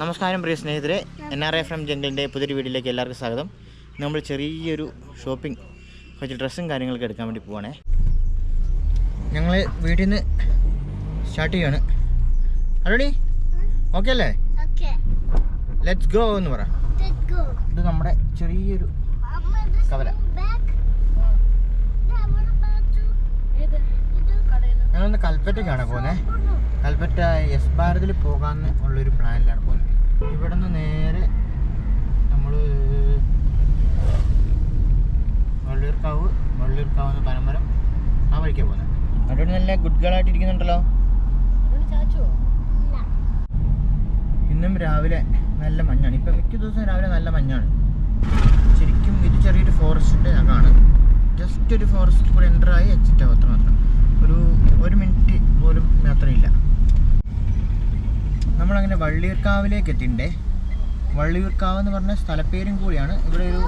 നമസ്കാരം പ്രിയ സ്നേഹിതരെ എൻ ആർ എഫ് എം ജംഗലിന്റെ പുതിയൊരു വീഡിയോയിലേക്ക് എല്ലാവർക്കും സ്വാഗതം. നമ്മൾ ചെറിയൊരു ഷോപ്പിംഗ് കുറച്ച് ഡ്രസ്സും കാര്യങ്ങളൊക്കെ എടുക്കാൻ വേണ്ടി പോവാണേ. ഞങ്ങൾ വീട്ടിൽ നിന്ന് സ്റ്റാർട്ട് ചെയ്യാണ്. അല്ലോടി ഓക്കെ അല്ലേ? ലെറ്റ്സ് ഗോ എന്ന് പറ. ഇത് നമ്മുടെ ചെറിയൊരു കവല. ഞങ്ങളൊന്ന് കൽപ്പറ്റയ്ക്കാണ് പോകുന്നത് കൽപ്പറ്റ എസ് ഭാരതിൽ പോകാൻ ഉള്ളൊരു പ്ലാനിലാണ് പോകുന്നത് ഇവിടെ നിന്ന് നേരെ നമ്മൾ വള്ളിയൂർക്കാവ് വള്ളിയൂർക്കാവ് നിന്ന് പനമരം ആ വഴിക്കാണ് പോകുന്നത് അവിടെ നല്ല ഗുഡ് ഗേൾ ആയിട്ട് ഇരിക്കുന്നുണ്ടല്ലോ. ഇന്നും രാവിലെ നല്ല മഞ്ഞാണ്. ഇപ്പം മിക്ക ദിവസവും രാവിലെ നല്ല മഞ്ഞാണ്. ശരിക്കും ഇത് ചെറിയൊരു ഫോറസ്റ്റിന്റെ അകമാണ്. ജസ്റ്റ് ഒരു ഫോറസ്റ്റ് കൂടെ എന്റർ ആയി എക്സിറ്റ് ആവും അത്ര മാത്രം. ഒരു ഒരു മിനിറ്റ് പോലും യാത്രയില്ല നമ്മളങ്ങനെ വള്ളിയൂർക്കാവിലേക്ക് എത്തിണ്ടേ വള്ളിയൂർക്കാവ് എന്ന് പറഞ്ഞ സ്ഥലപ്പേരും കൂടിയാണ്. ഇവിടെ ഒരു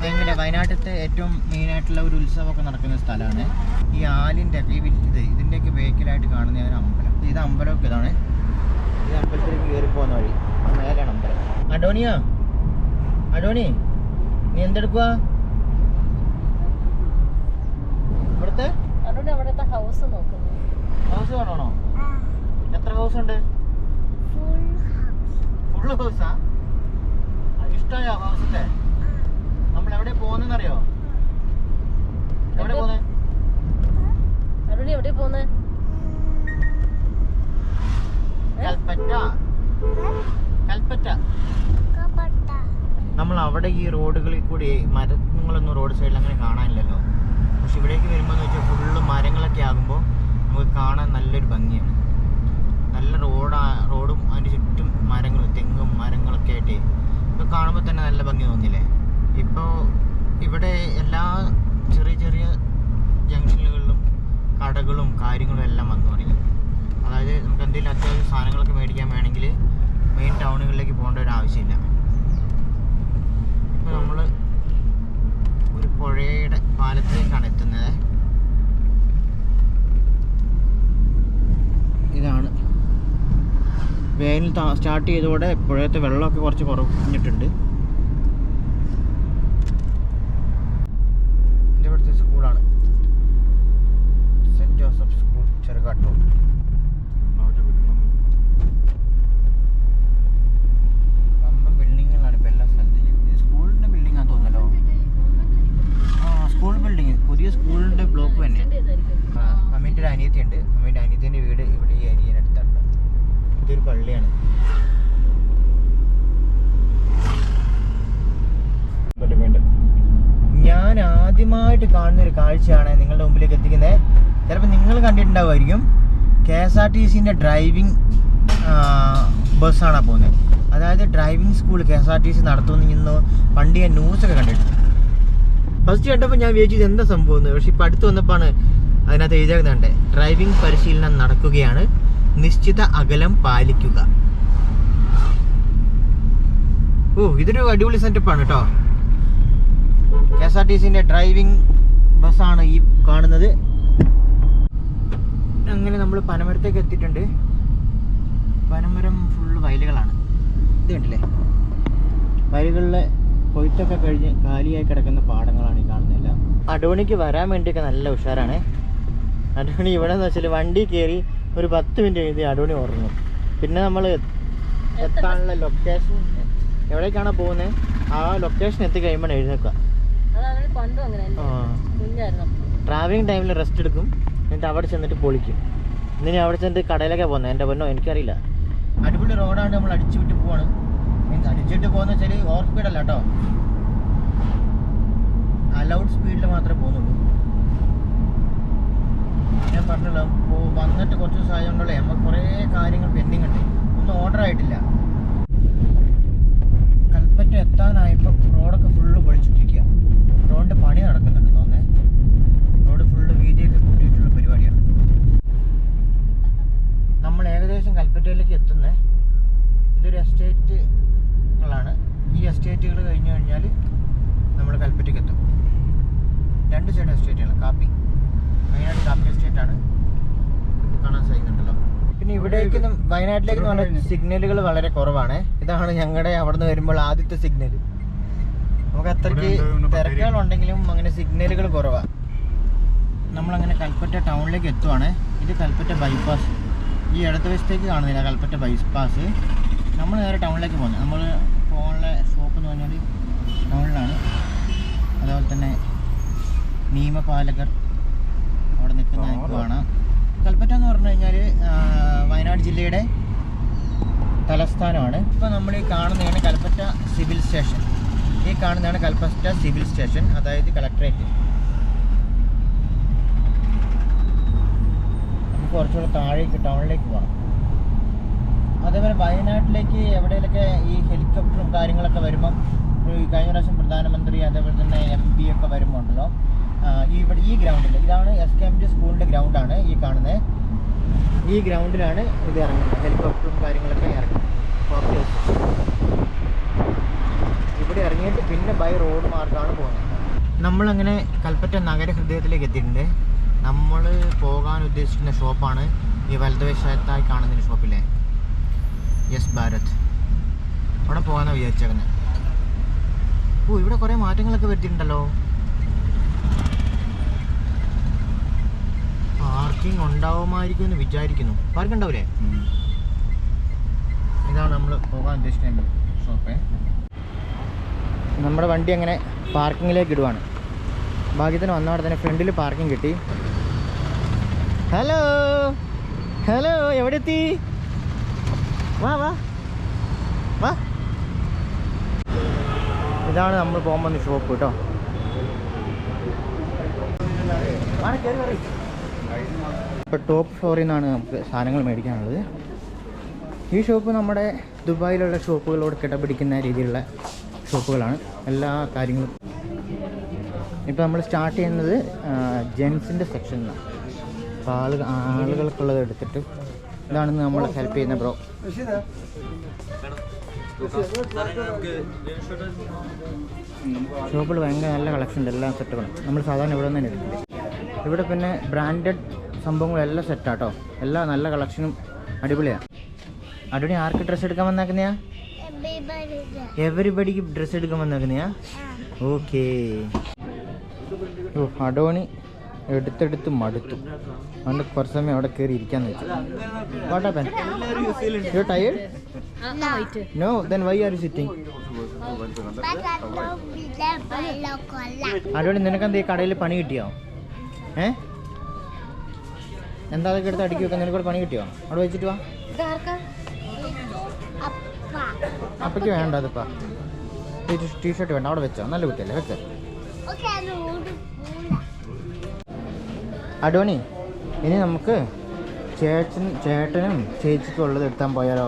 ഭയങ്കര വയനാട്ടിലത്തെ ഏറ്റവും മെയിനായിട്ടുള്ള ഒരു ഉത്സവമൊക്കെ നടക്കുന്ന സ്ഥലമാണ്. ഈ ആലിന്റെ ഈ ഇത് ഇതിന്റെയൊക്കെ ബേക്കിലായിട്ട് കാണുന്ന ഒരു അമ്പലം. ഇത് അമ്പലമൊക്കെ ഇതാണ്. ഈ അമ്പലത്തിലേക്ക് കയറി പോകുന്ന വഴി. മേലാണ് അമ്പലം. അഡോണിയാ അഡോണി നീ എന്തെടുക്കുക ഇവിടുത്തെ അവിടുത്തെ ഹൗസ് നോക്കുന്നു ഹൗസ് കാണണോ എത്ര ഹൗസ് ഉണ്ട്. ഫുള്ള് ഹൗസാ ഇഷ്ടമായോ ഹൗസിന്റെ നമ്മൾ എവിടെ പോകുന്നറിയോ എവിടെ എവിടെ? പോകുന്നത് എവിടെ പോന്നെ കൽപ്പറ്റ? കൽപ്പറ്റ. നമ്മൾ അവിടെ ഈ റോഡുകളിൽ കൂടി മരങ്ങളൊന്നും റോഡ് സൈഡിൽ അങ്ങനെ കാണാനില്ലല്ലോ. പക്ഷെ ഇവിടേക്ക് വരുമ്പോൾ എന്ന് വെച്ചാൽ ഫുള്ള് മരങ്ങളൊക്കെ ആകുമ്പോൾ നമുക്ക് കാണാൻ നല്ലൊരു ഭംഗിയാണ്. നല്ല റോഡാ റോഡും അതിന്റെ ചുറ്റും മരങ്ങളും തെങ്ങും മരങ്ങളൊക്കെ ആയിട്ട് ഇപ്പോൾ കാണുമ്പോൾ തന്നെ നല്ല ഭംഗി തോന്നില്ലേ ഇപ്പോൾ ഇവിടെ എല്ലാ ചെറിയ ചെറിയ ജംഗ്ഷനുകളിലും കടകളും കാര്യങ്ങളും എല്ലാം വന്നു തുടങ്ങി. അതായത് നമുക്ക് എന്തെങ്കിലും അത്യാവശ്യം സാധനങ്ങളൊക്കെ മേടിക്കാൻ വേണമെങ്കിൽ മെയിൻ ടൗണുകളിലേക്ക് പോകേണ്ട ഒരു ആവശ്യമില്ല. ഇപ്പോൾ നമ്മൾ ഒരു പുഴയുടെ പാലത്തിലേക്കാണ് എത്തുന്നത് ഇതാണ് വേനൽ സ്റ്റാർട്ട് ചെയ്തതോടെ പുഴയത്തെ വെള്ളമൊക്കെ കുറച്ച് കുറഞ്ഞിട്ടുണ്ട് ഇത് ഇവിടുത്തെ സ്കൂളാണ് സെന്റ് ജോസഫ് സ്കൂൾ ചെറുകാട്ടൂർ വമ്പൻ ബിൽഡിങ്ങുകളാണ് ഇപ്പോൾ എല്ലാ സ്ഥലത്തും ഇത് സ്കൂളിന്റെ ബിൽഡിംഗാന്ന് തോന്നല്ലോ ആ സ്കൂൾ ബിൽഡിങ് പുതിയ സ്കൂളിന്റെ ബ്ലോക്ക് തന്നെയാണ് മമ്മീന്റെ ഒരു അനിയത്തി ഉണ്ട് മമ്മീന്റെ അനിയത്തിന്റെ വീട് ഇവിടെ ഈ ഏരിയയുടെ അടുത്താണ് ഇതൊരു പള്ളിയാണ് ഞാൻ ആദ്യമായിട്ട് കാണുന്ന ഒരു കാഴ്ചയാണ് നിങ്ങളുടെ മുമ്പിലേക്ക് എത്തിക്കുന്നത്. ചിലപ്പോൾ നിങ്ങൾ കണ്ടിട്ടുണ്ടാവുമായിരിക്കും. കെ എസ് ആർ ടി സിന്റെ ഡ്രൈവിംഗ് ബസ്സാണ് പോകുന്നത്. അതായത് driving school K S R T C നടത്തുമെന്ന് പണ്ട് ഞാൻ ന്യൂസൊക്കെ കണ്ടിട്ടുണ്ട്. ഫസ്റ്റ് കണ്ടപ്പോൾ ഞാൻ വിചാരിച്ചത് എന്താ സംഭവം എന്ന്. പക്ഷേ ഇപ്പം അടുത്ത് വന്നപ്പോൾ അതിനകത്ത് എഴുതിയാകുന്നുണ്ട് ഡ്രൈവിംഗ് പരിശീലനം നടക്കുകയാണ്. നിശ്ചിത അകലം പാലിക്കുക. ഓ ഇതൊരു അടിപൊളി സെറ്റപ്പാണ് കേട്ടോ. കെ എസ് ആർ ടി സിന്റെ ഡ്രൈവിംഗ് ബസ്സാണ് ഈ കാണുന്നത്. അങ്ങനെ നമ്മൾ പനമരത്തേക്ക് എത്തിയിട്ടുണ്ട്. പനമരം ഫുള്ള് വയലുകളാണ്. ഇത് കണ്ടില്ലേ? വയലുകളിലെ കൊയ്ത്തൊക്കെ കഴിഞ്ഞ് കാലിയായി കിടക്കുന്ന പാടങ്ങളാണ് ഈ കാണുന്നില്ല അടോണിക്ക് വരാൻ വേണ്ടിയൊക്കെ നല്ല ഉഷാറാണ്. അടോണി ഇവിടെ എന്ന് വെച്ചാൽ വണ്ടി കയറി ഒരു പത്ത് മിനിറ്റ് കഴിഞ്ഞ് അടോണി ഉറങ്ങും. പിന്നെ നമ്മൾ എത്താനുള്ള ലൊക്കേഷൻ എവിടേക്കാണോ പോകുന്നത്? ആ ലൊക്കേഷൻ എത്തിക്കഴിയുമ്പോൾ എഴുന്നേക്കുക പണ്ടും അങ്ങനെ ആ. കുഞ്ഞായിരുന്നു. ട്രാവലിംഗ് ടൈമിൽ റെസ്റ്റ് എടുക്കും. എന്നിട്ട് അവിടെ ചെന്നിട്ട് പൊളിക്കും. ഇനി അവിടെ ചെന്നിട്ട് കടയിലൊക്കെ പോകുന്നത് എന്റെ പൊന്നോ എനിക്കറിയില്ല. അടിപൊളി റോഡാണ് നമ്മൾ അടിച്ചു വിട്ട് പോവാണ്. മീൻസ് അടിച്ചിട്ട് പോകുന്ന ചെറിയ ഓവർ സ്പീഡ് അല്ല കേട്ടോ അലൗഡ് സ്പീഡിൽ മാത്രമേ പോകുന്നുള്ളൂ. ഞാൻ പറഞ്ഞല്ലോ വന്നിട്ട് കുറച്ച് ദിവസം ആയതുകൊണ്ടല്ലേ നമുക്ക് കുറേ കാര്യങ്ങൾ പെൻഡിങ് ഉണ്ട്. ഒന്നും ഓർഡർ ആയിട്ടില്ല കൽപ്പറ്റ എത്താനായപ്പോൾ റോഡൊക്കെ ഫുള്ള് പൊളിച്ചിട്ടിരിക്കുക റോഡിന്റെ പണി നടക്കുന്നുണ്ട് തോന്നേ റോഡ് ഫുള്ള് വീതിയൊക്കെ കൂട്ടിയിട്ടുള്ള പരിപാടിയാണ് നമ്മൾ ഏകദേശം കൽപ്പറ്റയിലേക്ക് എത്തുന്നത് ഇതൊരു എസ്റ്റേറ്റുകളാണ്. ഈ എസ്റ്റേറ്റുകൾ കഴിഞ്ഞു കഴിഞ്ഞാൽ നമ്മൾ കൽപ്പറ്റയ്ക്ക് എത്തും രണ്ട് സൈഡ് എസ്റ്റേറ്റുകൾ കാപ്പി. മെയിനായിട്ട് കാപ്പി എസ്റ്റേറ്റാണ്. ആണ് കാണാൻ സാധിക്കുന്നുണ്ടല്ലോ. പിന്നെ ഇവിടേക്ക് വയനാട്ടിലേക്ക് എന്ന് പറഞ്ഞാൽ സിഗ്നലുകൾ വളരെ കുറവാണ്. ഇതാണ് ഞങ്ങളുടെ അവിടെ നിന്ന് വരുമ്പോൾ ആദ്യത്തെ സിഗ്നൽ നമുക്ക് അത്രയ്ക്ക് തിരക്കുകളുണ്ടെങ്കിലും അങ്ങനെ സിഗ്നലുകൾ കുറവാണ് നമ്മളങ്ങനെ കൽപ്പറ്റ ടൗണിലേക്ക് എത്തുവാണ്. ഇത് കൽപ്പറ്റ ബൈപ്പാസ്. ഈ ഇടത് വശത്തേക്ക് കാണുന്നില്ല കൽപ്പറ്റ ബൈപ്പാസ്. നമ്മൾ നേരെ ടൗണിലേക്ക് പോകുന്നത് നമ്മൾ പോകാനുള്ള ഷോപ്പ് എന്ന് പറഞ്ഞാൽ ടൗണിലാണ്. അതുപോലെ തന്നെ നിയമപാലകർ അവിടെ നിൽക്കുന്ന കാണാം കൽപ്പറ്റ എന്ന് പറഞ്ഞു കഴിഞ്ഞാൽ വയനാട് ജില്ലയുടെ തലസ്ഥാനമാണ്. ഇപ്പോൾ നമ്മൾ ഈ കാണുന്നതാണ് കൽപ്പറ്റ സിവിൽ സ്റ്റേഷൻ. ഈ കാണുന്നതാണ് കൽപ്പറ്റ സിവിൽ സ്റ്റേഷൻ അതായത് കളക്ട്രേറ്റ് നമുക്ക് കുറച്ചുകൂടെ താഴേക്ക് ടൗണിലേക്ക് പോകണം അതേപോലെ വയനാട്ടിലേക്ക് എവിടെയൊക്കെ ഈ ഹെലികോപ്റ്ററും കാര്യങ്ങളൊക്കെ വരുമ്പം കഴിഞ്ഞ പ്രാവശ്യം പ്രധാനമന്ത്രി അതേപോലെ തന്നെ എം പി ഒക്കെ വരുമ്പോൾ ഉണ്ടല്ലോ ഈ ഇവിടെ ഈ ഗ്രൗണ്ടിൽ ഇതാണ് എസ് കെ എം ജി സ്കൂളിന്റെ ഗ്രൗണ്ടാണ് ഈ കാണുന്നത് ഈ ഗ്രൗണ്ടിലാണ് ഇത് ഇറങ്ങുന്നത് ഹെലികോപ്റ്ററും കാര്യങ്ങളൊക്കെ ഇറങ്ങുന്നത്. ഇവിടെ ഇറങ്ങിയിട്ട് പിന്നെ ബൈ റോഡ് മാർഗമാണ് പോകുന്നത്. നമ്മളങ്ങനെ കൽപ്പറ്റ നഗരഹൃദയത്തിലേക്ക് എത്തിയിട്ടുണ്ട്. നമ്മൾ പോകാൻ ഉദ്ദേശിക്കുന്ന ഷോപ്പാണ് ഈ വലതുവശത്തായി കാണുന്ന ഷോപ്പില്ലേ യെസ് ഭാരത് അവിടെ പോകാനാണ് വിചാരിച്ചേക്കുന്നത് ഓ ഇവിടെ കുറേ മാറ്റങ്ങളൊക്കെ വരുത്തിയിട്ടുണ്ടല്ലോ. പാർക്കിംഗ് ഉണ്ടാവുമായിരിക്കും എന്ന് വിചാരിക്കുന്നു പാർക്കിംഗ് ഉണ്ടാവില്ലേ ഇതാണ് നമ്മൾ പോകാൻ ഉദ്ദേശിക്കുന്ന ഷോപ്പേ നമ്മുടെ വണ്ടി അങ്ങനെ പാർക്കിങ്ങിലേക്ക് ഇടുവാണ്. ഭാഗ്യത്തിന് വന്നവിടെ തന്നെ ഫ്രണ്ടിൽ പാർക്കിംഗ് കിട്ടി. ഹലോ. ഹലോ എവിടെ എത്തി വാ വാ. വാ. ഇതാണ് നമ്മൾ പോകാൻ വന്ന ഷോപ്പ് കേട്ടോ ഇപ്പോൾ ടോപ്പ് ഫ്ലോറിൽ നിന്നാണ് നമുക്ക് സാധനങ്ങൾ മേടിക്കാനുള്ളത്. ഈ ഷോപ്പ് നമ്മുടെ ദുബായിലുള്ള ഷോപ്പുകളോട് കിടപിടിക്കുന്ന രീതിയിലുള്ള ഷോപ്പുകളാണ് എല്ലാ കാര്യങ്ങളും. ഇപ്പോൾ നമ്മൾ സ്റ്റാർട്ട് ചെയ്യുന്നത് ജെൻസിന്റെ സെക്ഷനിലാണ് അപ്പോൾ ആളുകൾ ആളുകൾക്കുള്ളത് എടുത്തിട്ട് ഇതാണ് നമ്മൾ ഹെൽപ്പ് ചെയ്യുന്ന ബ്രോ ഷോപ്പിൽ ഭയങ്കര നല്ല കളക്ഷൻ ഉണ്ട്. എല്ലാ സെറ്റുകളും നമ്മൾ സാധാരണ ഇവിടെ നിന്ന് തന്നെ എടുക്കില്ല? ഇവിടെ പിന്നെ ബ്രാൻഡഡ് സംഭവങ്ങളെല്ലാം സെറ്റാട്ടോ എല്ലാ നല്ല കളക്ഷനും അടിപൊളിയാണ് അടിപൊളി ആർക്ക് ഡ്രസ്സ് എടുക്കാൻ വന്നേക്കുന്നയാ? എവരിബഡിക്ക് ഡ്രസ്സ് എടുക്കാൻ വന്നേക്കുന്നയാ? ഓക്കേ ഓ അഡോണി എടുത്തെടുത്ത് മടുത്തു. അതുകൊണ്ട് കുറച്ച് സമയം അവിടെ കയറി ഇരിക്കാൻ വെച്ചു. What happen you know then why are you ഈ കടയിൽ പണി കിട്ടിയോ? ഏ? എന്താ അതൊക്കെ എടുത്ത് അടുക്കി വെക്കാൻ? നിനക്കൂടെ പണി കിട്ടിയോ? അവിടെ വെച്ചിട്ട് വാ. അപ്പക്ക് വേണ്ട അതിപ്പാ. ടീഷർട്ട് വേണ്ട അവിടെ വെച്ചോ. നല്ല കുട്ടിയല്ലേ വെച്ചോ അഡോണി ഇനി നമുക്ക് ചേച്ചൻ ചേട്ടനും ചേച്ചിക്കും ഉള്ളത് എടുത്താൻ പോയാലോ?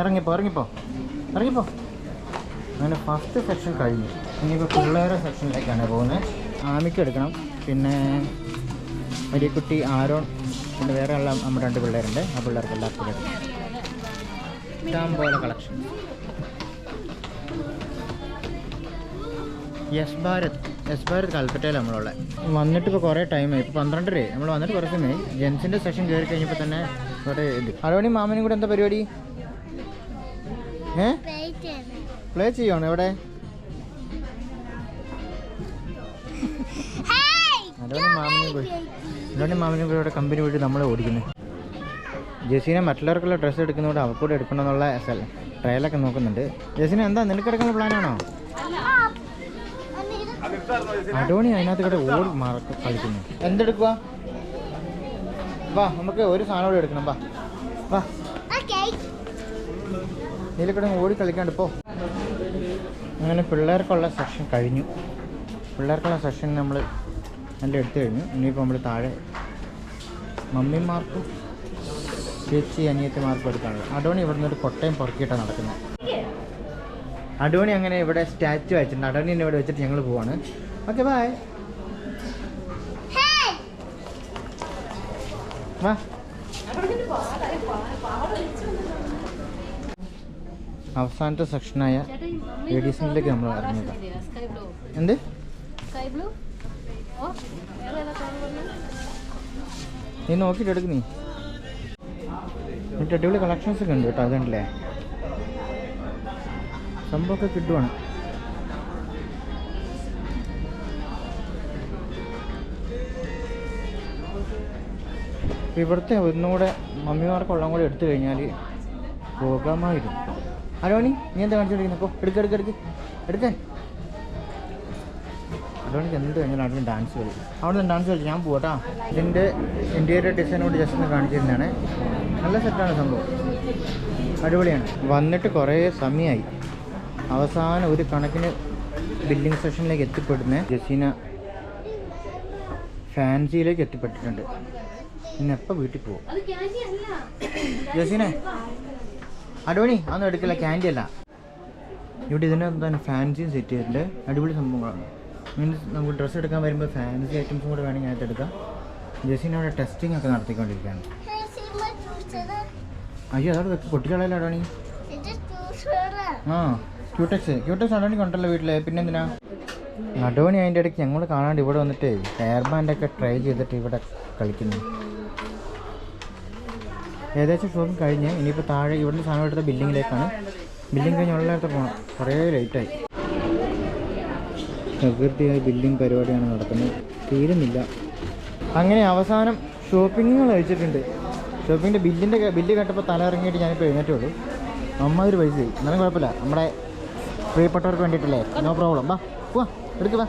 ഇറങ്ങിപ്പോ ഇറങ്ങിപ്പോ ഇറങ്ങിപ്പോ. അങ്ങനെ ഫസ്റ്റ് സെക്ഷൻ കഴിഞ്ഞു. ഇനിയിപ്പോൾ പിള്ളേരെ സെക്ഷനിലേക്കാണ് പോകുന്നത് ആമിക്ക് എടുക്കണം. പിന്നെ വലിയക്കുട്ടി ആരോൺ പിന്നെ വേറെ ഉള്ള നമ്മുടെ രണ്ട് പിള്ളേരുണ്ട്. ആ പിള്ളേർക്ക് എല്ലാവർക്കും എടുക്കണം ഇഷ്ടം പോലെ കളക്ഷൻ യെസ് ഭാരത്. ഭാരത് കൽപ്പറ്റയിൽ നമ്മളുള്ളത് വന്നിട്ട് ഇപ്പോൾ കുറേ ടൈമായി ഇപ്പോൾ പന്ത്രണ്ടരയായി. നമ്മൾ വന്നിട്ട് കുറച്ച് സമയമായി. ജെൻസിന്റെ സെഷൻ കയറി കഴിഞ്ഞപ്പോൾ തന്നെ കുറേ ഇത്. അടവണി മാമനും കൂടെ എന്താ പരിപാടി? ഏ? പ്ലേ ചെയ്യുവാണ് എവിടെ അടവണി മാമനും കൂടി അടവണി മാമനും കൂടെ ഇവിടെ കമ്പനി വിട്ട് നമ്മളെ ഓടിക്കുന്നത് ജെസീനെ മറ്റുള്ളവർക്കുള്ള ഡ്രസ്സ് എടുക്കുന്നതുകൊണ്ട് അവക്കൂടെ എടുക്കണമെന്നുള്ള ട്രയലൊക്കെ നോക്കുന്നുണ്ട്. ജെസീന എന്താ നിനക്ക് എടുക്കുന്ന പ്ലാനാണോ അടോണി അതിനകത്ത് കൂടെ ഓടി മാർക്ക് കളിക്കുന്നു. എന്തെടുക്കുക വാ നമുക്ക് ഒരു സാധനം കൂടെ എടുക്കണം വാ. വാ. ഇതിൽ കൂടെ ഓടി കളിക്കാണ്ട് പോ. അങ്ങനെ പിള്ളേർക്കുള്ള സെക്ഷൻ കഴിഞ്ഞു. പിള്ളേർക്കുള്ള സെക്ഷൻ നമ്മൾ നല്ല എടുത്തു കഴിഞ്ഞു. ഇനിയിപ്പോൾ നമ്മൾ താഴെ മമ്മിമാർക്കും ചേച്ചി അനിയത്തിമാർക്കും എടുക്കാനുള്ളത്. അടോണി ഇവിടുന്ന് ഒരു കൊട്ടയും പുറക്കിയിട്ടാണ് നടക്കുന്നത് അടോണി അങ്ങനെ ഇവിടെ സ്റ്റാച്ചു വെച്ചിട്ടുണ്ട്. എന്നെ ഇവിടെ വെച്ചിട്ട് ഞങ്ങൾ പോവാണ്. ഓക്കെ ബായ് വാ. അവസാനത്തെ സെക്ഷനായ ലേഡീസിലേക്ക് നമ്മൾ ഇറങ്ങിയത്. എന്ത്? നീ നോക്കിയിട്ട് എടുക്ക് നീ. എന്നിട്ട് അടിപൊളി കളക്ഷൻസ് ഒക്കെ ഉണ്ട് കേട്ടോ അതുണ്ടല്ലേ? സംഭവമൊക്കെ കിട്ടുവാണ്. ഇവിടുത്തെ ഒന്നുകൂടെ മമ്മിമാർക്കുള്ള കൂടെ എടുത്തു കഴിഞ്ഞാൽ പോകാമായിരുന്നു അരോണി നീ എന്താ കാണിച്ചോണ്ടിരിക്കുന്നത് അപ്പോൾ എടുക്ക എടുക്ക എടുക്ക്. എടുക്കേ അരോണിക്ക് എന്ത് കഴിഞ്ഞാൽ അവിടെ ഡാൻസ് കളി. അവിടെ ഡാൻസ് കളിച്ച് ഞാൻ പോട്ടാ ഇതിന്റെ ഇന്റീരിയർ ഡിസൈനോട് ജസ്റ്റ് ഒന്ന് കാണിച്ചിരുന്നതാണ്. നല്ല സെറ്റാണ് സംഭവം. അടിപൊളിയാണ്. വന്നിട്ട് കുറേ സമയമായി അവസാനം ഒരു കണക്കിന് ബില്ലിംഗ് സെഷനിലേക്ക് എത്തിപ്പെടുന്ന ജസീന ഫാൻസിയിലേക്ക് എത്തിപ്പെട്ടിട്ടുണ്ട്. പിന്നെ എപ്പോൾ വീട്ടിൽ പോകും ജസീനെ അടോണി അതൊന്നും എടുക്കില്ല ക്യാൻഡി അല്ല. ഇവിടെ ഇതിനകത്ത് തന്നെ ഫാൻസിയും സെറ്റ് ചെയ്തിട്ടുണ്ട്. അടിപൊളി സംഭവങ്ങളാണ്. മീൻസ് നമുക്ക് ഡ്രസ്സ് എടുക്കാൻ വരുമ്പോൾ ഫാൻസി ഐറ്റംസും കൂടെ വേണമെങ്കിൽ അതിനകത്ത് എടുക്കാം. ജസീന അവിടെ ടെസ്റ്റിംഗ് ഒക്കെ നടത്തിക്കൊണ്ടിരിക്കുകയാണ്. അയ്യോ അതവിടെ പൊട്ടിക്കളയല്ലോ juicer. ആ. ക്യൂടെക്സ് ക്യൂടെക്സ് അടോണി കൊണ്ടല്ലോ പിന്നെ പിന്നെന്തിനാ? അടോണി അതിന്റെ ഇടയ്ക്ക് ഞങ്ങൾ കാണാണ്ട് ഇവിടെ വന്നിട്ട് ഹെയർ ബാൻഡൊക്കെ ട്രൈ ചെയ്തിട്ട് ഇവിടെ കളിക്കുന്നു. ഏകദേശം ഷോപ്പിംഗ് കഴിഞ്ഞ് ഇനിയിപ്പോൾ താഴെ ഇവിടുന്ന് സാധനം എടുത്ത ബില്ലിങ്ങിലേക്കാണ് ബില്ലിംഗ് കഴിഞ്ഞ് ഉള്ളിടത്ത് പോകണം കുറേ ലേറ്റായി പ്രകൃതിയായി ബില്ലിംഗ് പരിപാടിയാണ് നടക്കുന്നത്. തീരുന്നില്ല. അങ്ങനെ അവസാനം ഷോപ്പിങ്ങുകൾ കഴിച്ചിട്ടുണ്ട്. ഷോപ്പിങ്ങിന്റെ ബില്ലിന്റെ ബില്ല് കേട്ടപ്പോൾ തല ഇറങ്ങിയിട്ട് ഞാനിപ്പോൾ എഴുന്നേറ്റേ ഉള്ളൂ. ഒരു പൈസ എന്നാലും കുഴപ്പമില്ല. നമ്മുടെ പ്രിയപ്പെട്ടവർക്ക് വേണ്ടിയിട്ടല്ലേ? നോ പ്രോബ്ലം വാ പോവാ എടുക്ക് വാ.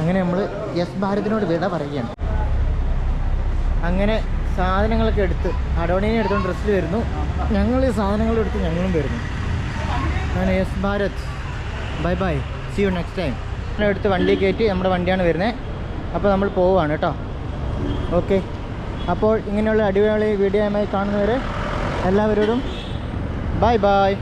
അങ്ങനെ നമ്മൾ യെസ് ഭാരതിനോട് വിട പറയുകയാണ്. അങ്ങനെ സാധനങ്ങളൊക്കെ എടുത്ത് അഡോണിനെ എടുത്തുകൊണ്ട് ഡ്രസ്സിൽ വരുന്നു. ഞങ്ങൾ ഈ സാധനങ്ങളെടുത്ത് ഞങ്ങളും വരുന്നു. അങ്ങനെ yes Bharat bye bye see you next time എടുത്ത് വണ്ടി കയറ്റി നമ്മുടെ വണ്ടിയാണ് വരുന്നത് അപ്പോൾ നമ്മൾ പോവുകയാണ് കേട്ടോ. ഓക്കെ അപ്പോൾ ഇങ്ങനെയുള്ള അടിപൊളി വീഡിയോയുമായി കാണുന്നവരെ എല്ലാവരോടും ബൈ ബൈ